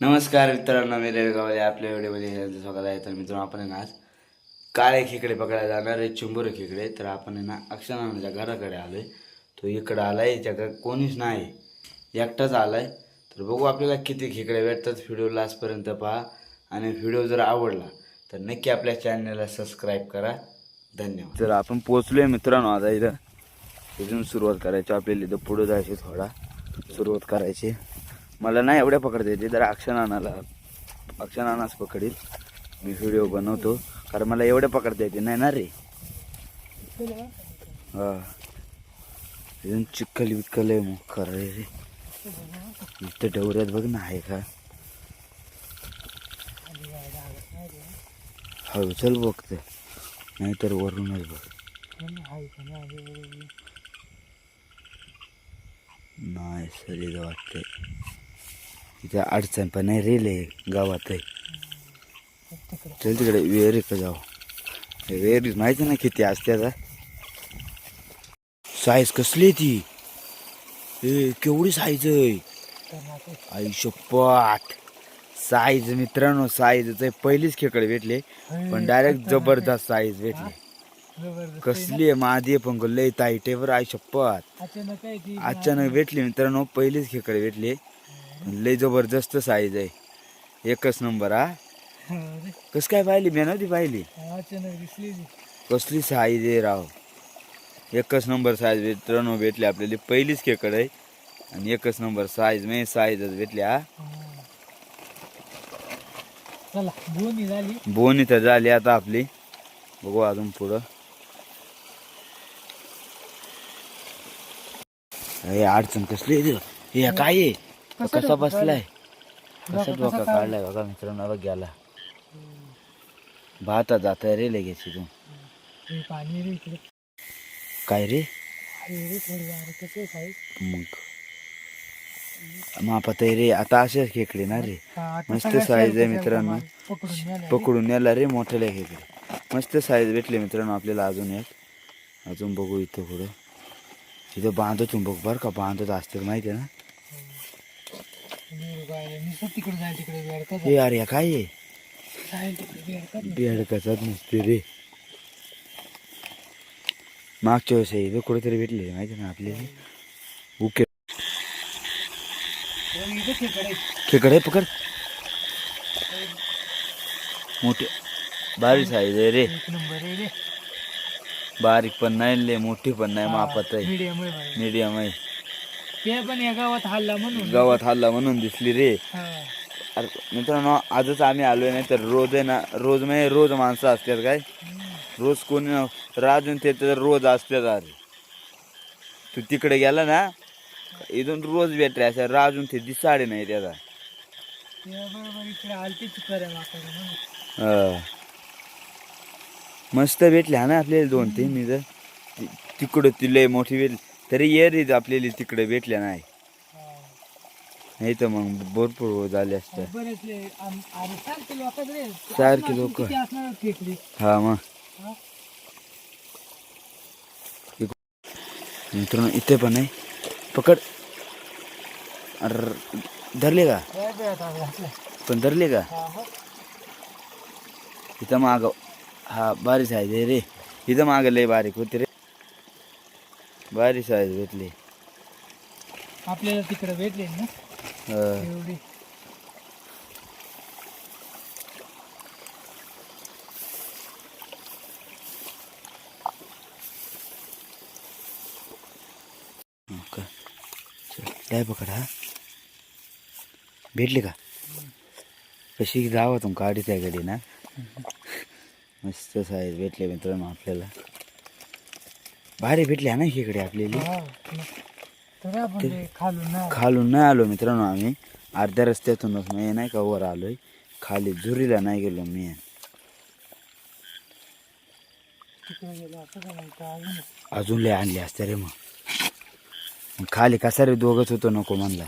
नमस्कार मित्रांनो मी रेडगावमध्ये आपल्या व्हिडिओमध्ये स्वागत आहे. तर मित्रांनो आपण आहे ना आज काळे खेकडे पकडायला जाणार आहे चिंबुरे खेकडे. तर आपण आहे ना अक्षराच्या घराकडे आलोय. तो इकडं आला आहे त्याकडे कोणीच नाही. एकटाच आलाय. तर बघू आपल्याला किती खेकडे भेटतात. व्हिडिओ लास्टपर्यंत पहा. आणि व्हिडिओ जर आवडला तर नक्की आपल्या चॅनलला सबस्क्राईब करा. धन्यवाद. तर आपण पोचलोय मित्रांनो आता इथं. इथून सुरुवात करायची. आपल्याला इथं पुढं जायची थोडा. सुरुवात करायची. मला नाही एवढ्या पकडता येते तर अक्षनानाला अक्षनानाच पकडील मी व्हिडिओ बनवतो. कारण मला एवढ्या पकडता येते नाही ना रे? हा. अजून चिक्कल विक्कल आहे मग खरं रे. इथं डवऱ्यात बघ ना आहे का? हळू चल बघते नाहीतर वरूनच बघ. नाही सरी वाटते तिथे अडचण पण नाही रेल आहे गावात आहे. चल तिकडे विहिरी का जाऊ विहिरी माहिती ना किती असते आता. साईज कसली आहे ती? ए केवढी साईज आहे? आई शपथ साईज मित्रांनो साईज पहिलीच खेकडे भेटले पण डायरेक्ट जबरदस्त साईज भेटले. कसली आहे मादी पण लय ताईटेवर आहे आई शपथ अचानक भेटली मित्रांनो पहिलीच खेकडे भेटले. लय जबरदस्त साईज आहे. एकच नंबर हा? कस काय पाहिली? मी नव्हती पाहिली. कसली साईज आहे राव? एकच नंबर साईज मित्रांनो भेटली आपल्याला. पहिलीच खेकड आहे. आणि एकच नंबर साईज मे साईजच भेटली. चला दोन्ही झाली. बोन इथं झाली आता आपली. बघू अजून पुढं. हे अडचण कसली? हे काय आहे? कसं बसलाय? कसा डोका काढलं? काढलाय बघा मित्रांनो बघ गेला भाता जात रे लगेच इथून. पाणी रे इकडे. काय रे? मग. मापात आहे रे आता असेच खेकडे ना रे. मस्त size आहे मित्रांनो. पकडून नेल्या रे. मोठ्याला खेकडे. मस्त साईज भेटले मित्रांनो आपल्याला अजून एक. अजून बघू इथं पुढं. इथं बांधतून बघ बरं का बांधत असते माहिती आहे ना? तिकडे जाय तिकडे बेडकाच अरे काय जाईल तिकडे बेडकाचाच नसते रे. मागच्या वेळेस इथं कुठेतरी भेटले माहिती ना आपल्याला? ओके खेकडे पकड. मोठे बारीक साईज आहे रे. बारीक पण नाही मोठी पण नाही मापात आहे. मीडियम आहे. ते पण या गावात हल्ला म्हणून. गावात हल्ला म्हणून दिसली रे. हा. अरे मित्रांनो आजच आम्ही आलोय नाही तर रोज आहे ना रोज म्हणजे रोज माणसं असतात काय? रोज कोणी ना राजून ते तर रोज असतात अरे. तू तिकडे गेला ना इथून रोज भेटले असं राजून ते दिसाडे नाही त्याचा ते बरोबर इकडे आलती चिकऱ्या माकडे म्हणून. हा. मस्त भेटले हा ना आपल्याला दोन तीन मी जर ति- तिकडं ती लय मोठी भेटली. तरी ये रे आपल्याला तिकडे भेटल्या नाही. हा. नाही तर मग भरपूर झाले असते. अरे सारखे लोक. हा मग. हा? मित्रांनो इथे पण आहे. पकड. अरे धरले का. पण धरले का? हा. इथं माग. हा बारीक आहे रे. इथं माग लय बारीक होते रे. बारीक साईज भेटली. आपल्याला तिकडे भेटले ना. एवढी. काय पकड हा. भेटली का? कशी गावातून काढीत आहे गाडी ना मस्त साईज भेटले मित्रांनो आपल्याला. भारी भेटले ना इकडे आपल्याला. खालून नाही आलो. मित्रांनो आम्ही. अर्ध्या रस्त्यातूनच मी नाही का वर आलोय. खाली झुरीला नाही गेलो मी. अजून लय आणले असते रे मग. खाली कसा रे दोघच होतो नको म्हणला.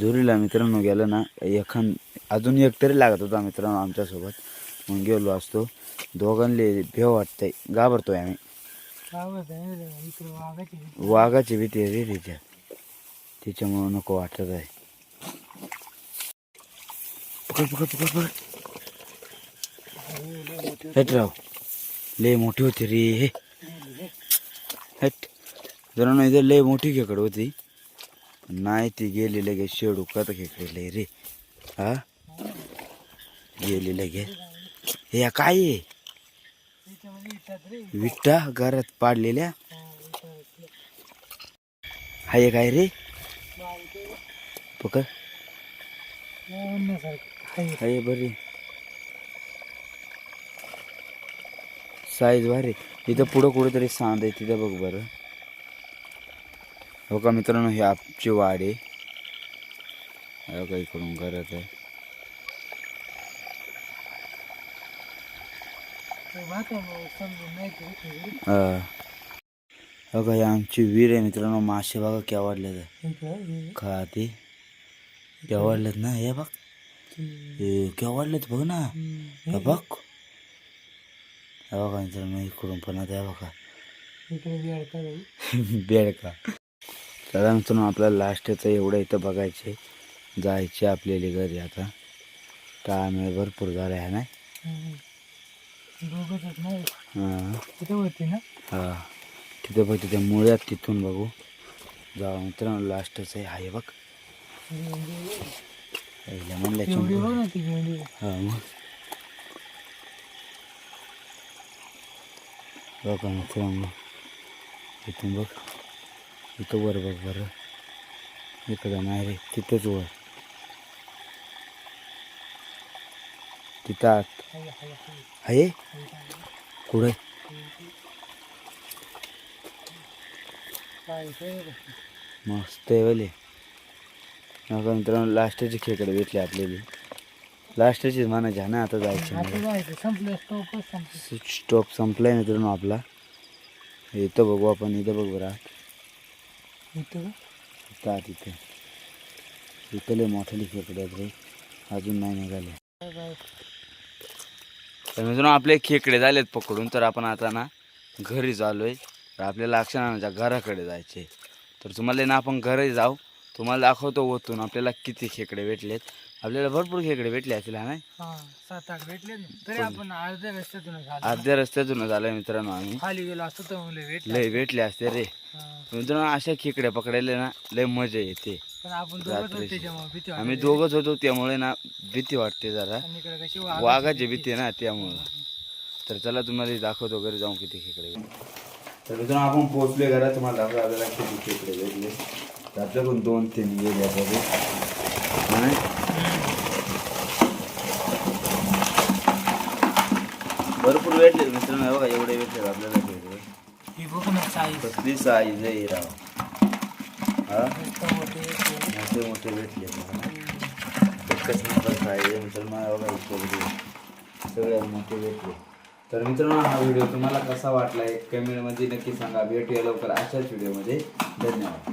झुरीला मित्रांनो गेलो ना एखान अजून एक तरी लागत होता मित्रांनो आमच्यासोबत. मग गेलो असतो. दोघांले भेव वाटतंय. घाबरतोय आम्ही. वाघाची भीती आहे. रे तिच्या. त्याच्यामुळं नको वाटत आहे. पकड पकड पकड पकड. हट राव. लय मोठी होती रे. हे हट. जरा नाही तर लय मोठी खेकड होती. नाही ती गेली लगेच शेडू कत खेकडे रे. हा? गेली लगेच. हे या काय विटा घरात पाडलेल्या? हाय काय रे. पकड. हाय बरे. साईज भारी. इथं पुढं कुठेतरी सांद आहे तिथं बघ बरं. हो का मित्रांनो हे आपची वाड आहे. का इकडून घरात आहे. बघा हा. आमची वीर आहे मित्रांनो मासे बघा केव्हा वाढलेत का ते केव्हा वाढलेत ना हे बघ. ते- केव्हा वाढलेत बघ ना. हे बघ. बघा मित्रांनो इकडून पण आता बघा. बेड का. दादा मित्रांनो लास्ट लास्टचं एवढं इथं बघायचे. जायचे आपल्याला घरी आता. टाइम भरपूर झाला आहे ना हम्म. दोघंच आहेत नाही हां तिथे होती ना? हा. तिथे बघ तिथे मुळ्यात तिथून बघू. जाऊ मित्रांनो लास्टच आहे बघ. हा मग. बघा मित्रांनो. इथून बघ. इथं वर बघ बरं. इकडं नाही रे तिथंच वर. तिथं आहे. कुठे. मस्त आहे वले बघा मित्रांनो लास्टची खेकडे भेटली आपल्याला. लास्टचीच म्हणायची आहे ना आता जायची स्टॉप संपलाय मित्रांनो आपला. इथं बघू आपण इथं बघू बरं आत. इथं इथं आत इथं. इथं लय मोठाली खेकडे अजून नाही निघाले. तर मित्रांनो आपले खेकडे झालेत पकडून तर आपण आता ना घरी चाललोय. तर आपल्याला अक्षरांच्या घराकडे जायचे. तर तुम्हाला ना आपण घरी जाऊ. तुम्हाला दाखवतो ओतून आपल्याला किती खेकडे भेटलेत. आपल्याला भरपूर खेकडे भेटले असतील हा नाही? सात आठ भेटले ना. तरी आपण अर्ध्या रस्त्यातून झालो अर्ध्या रस्त्यातून झालोय मित्रांनो आम्ही. खाली गेलो असतो तर म्हणले भेटले लय भेटले असते रे. मित्रांनो अशा खेकड्या पकडायला ना लय मजा येते. वाटत आम्ही दोघंच होतो त्यामुळे ना भीती वाटते जरा. वाघाची भीती आहे ना त्यामुळं. तर चला तुम्हाला दाखवतो घरी जाऊन किती खेकडे तर मित्रांनो आपण पोहोचले घरात. तुम्हाला दाखवतो आपल्याला किती खेकडे भेटले तर आपल्याकडून दोन तीन गेले भरपूर भेटले मित्रांनो. बघा एवढे भेटले आपल्याला साईज कसली साईज आहे राव. मोठे मोठे भेटले. एकच नंबर आहे? मित्रांनो सगळ्यात मोठे भेटले. तर मित्रांनो हा व्हिडिओ तुम्हाला कसा वाटला आहे कमेंटमध्ये नक्की सांगा. भेटूया लवकर अशाच व्हिडिओमध्ये. धन्यवाद.